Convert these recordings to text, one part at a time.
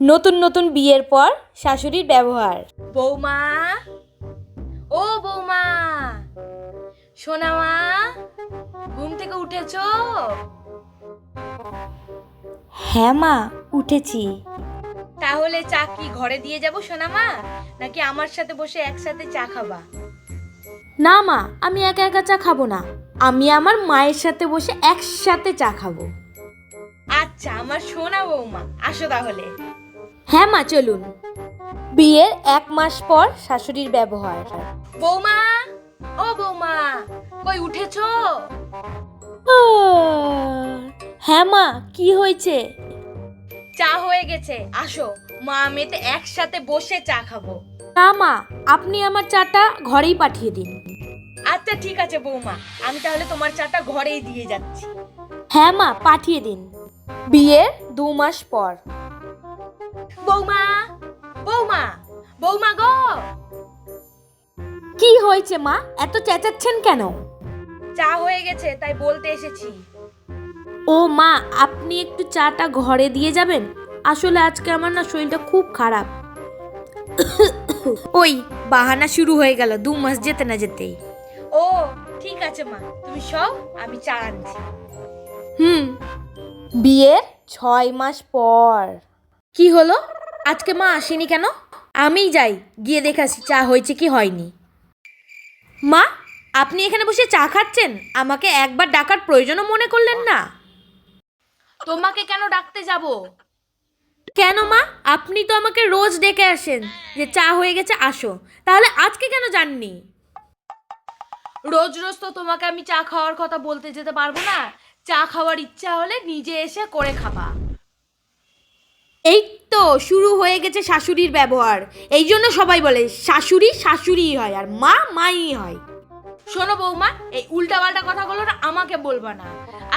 নতুন নতুন বিয়ের পর শাশুড়ির ব্যবহার। বৌমা ও বৌমা সোনা মা ঘুম থেকে উঠেছো? হ্যাঁ মা উঠেছি। তাহলে চা কি ঘরে দিয়ে যাব সোনা মা নাকি আমার সাথে বসে একসাথে চা খাবা? না মা আমি একা একা চা খাব না। আমি আমার মায়ের সাথে বসে একসাথে চা খাব। আচ্ছা আমার সোনা বৌমা আসো তাহলে। হ্যাঁ মা চলুন। বিয়ের এক মাস পর শাশুড়ির ব্যবহার। বৌমা ও বৌমা কই উঠেছো? হ্যাঁ মা কি হয়েছে? চা হয়ে গেছে আসো। মা মেতে একসাথে বসে চা খাব। না মা আপনি আমার চাটা ঘরেই পাঠিয়ে দিন। আচ্ছা ঠিক আছে বৌমা আমি তাহলে তোমার চাটা ঘরেই দিয়ে যাচ্ছি। হ্যাঁ মা পাঠিয়ে দিন। বিয়ের দু মাস পর। বৌমা বৌমা বৌমা গো। কি হয়েছে মা? এত চেঁচাচ্ছেন কেন? চা হয়ে গেছে তাই বলতে এসেছি। ও মা আপনি একটু চাটা ঘরে দিয়ে যাবেন? আসলে আজকে আমার না শরীরটা খুব খারাপ। ওই বাহানা শুরু হয়ে গেল দু মাস যেতে না যেতেই। ও ঠিক আছে মা তুমি সব আমি চা আনছি। হুম বিয়ের ছয় মাস পর। কি হলো? আজকে মা আসেনি কেন? আমিই যাই গিয়ে দেখাছি চা হয়েছে কি হয়নি। মা আপনি এখানে বসে চা খাচ্ছেন? আমাকে একবার ডাকার প্রয়োজনও মনে করলেন না। তোমাকে কেন ডাকতে যাব? কেন মা? আপনি তো আমাকে রোজ ডেকে আসেন যে চা হয়ে গেছে আসো। তাহলে আজকে কেন যাননি? রোজ রোজ তো তোমাকে আমি চা খাওয়ার কথা বলতে যেতে পারব না। চা খাওয়ার ইচ্ছা হলে নিজে এসে করে খাবা। এই শুরু হয়ে গেছে শাশুড়ির ব্যবহার। এই জন্য সবাই বলে শাশুড়ি শাশুড়িই হয় আর মা মাই হয়। শোনো বৌমা এই উল্টাপাল্টা কথাগুলো না আমাকে বলবা না।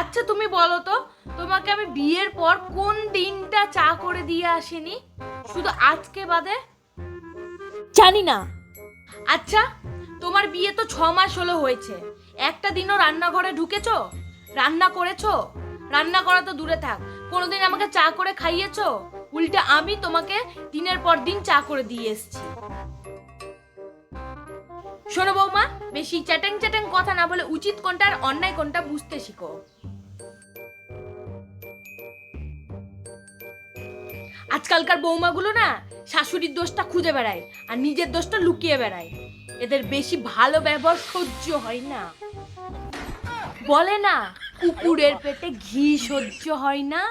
আচ্ছা তুমি বলো তো তোমাকে আমি বিয়ের পর কোন দিনটা চা করে দিয়ে আসিনি? শুধু আজকে বাদে? জানি না। আচ্ছা তোমার বিয়ে তো ছ মাস হলো হয়েছে। একটা দিনও রান্নাঘরে ঢুকেছো? রান্না করেছ? রান্না করা তো দূরে থাক। কোনোদিন আমাকে চা করে খাইয়েছো? উল্টে আমি তোমাকে দিনের পর দিন চা করে দিয়ে এসেছি। শোনো বৌমা, বেশি চ্যাটাং চ্যাটাং কথা না বলে উচিত কোনটা আর অন্যায় কোনটা বুঝতে শিখো। আজকালকার বৌমাগুলো না, শাশুড়ির দোষটা খুঁজে বেড়ায় আর নিজের দোষটা লুকিয়ে বেড়ায়। এদের বেশি ভালো ব্যবহার সহ্য হয় না। বলে না, কুকুরের পেটে ঘি সহ্য হয় না।